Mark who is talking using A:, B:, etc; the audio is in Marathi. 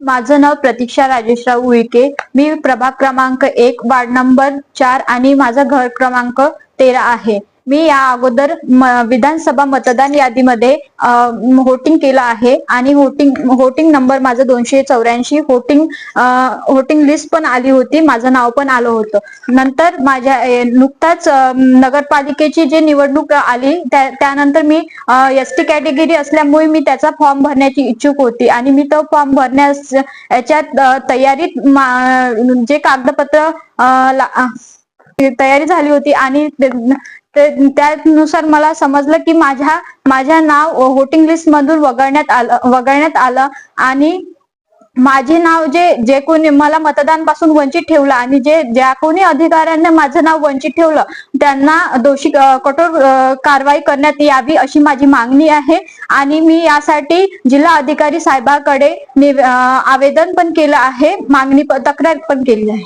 A: माझं नाव प्रतीक्षा राजेशराव उईके. मी प्रभाग क्रमांक एक वार्ड नंबर चार आणि माझा घर क्रमांक तेरा आहे. मी या अगोदर विधानसभा मतदान यादीमध्ये होटिंग केलं आहे आणि होटिंग होटिंग नंबर माझा दोनशे चौऱ्याऐंशी होटिंग होटिंग लिस्ट पण आली होती माझं नाव पण आलं होतं. नंतर माझ्या नुकताच नगरपालिकेची जी निवडणूक आली त्यानंतर मी एस टी कॅटेगरी असल्यामुळे मी त्याचा फॉर्म भरण्याची इच्छुक होती आणि मी तो फॉर्म भरण्यास याच्यात तयारीत जे कागदपत्र तयारी झाली होती आणि ते- त्यानुसार मला समजलं की माझ्या माझ्या नाव वोटिंग लिस्ट मधून वगळण्यात आलं वगळण्यात आलं आणि माझे नाव जे जे कोणी मला मतदानपासून वंचित ठेवलं आणि जे ज्या कोणी अधिकाऱ्यांनी माझं नाव वंचित ठेवलं त्यांना दोषी कठोर कारवाई करण्यात यावी अशी माझी मागणी आहे. आणि मी यासाठी जिल्हा अधिकारी साहेबाकडे आवेदन पण केलं आहे मागणी तक्रार पण केली आहे.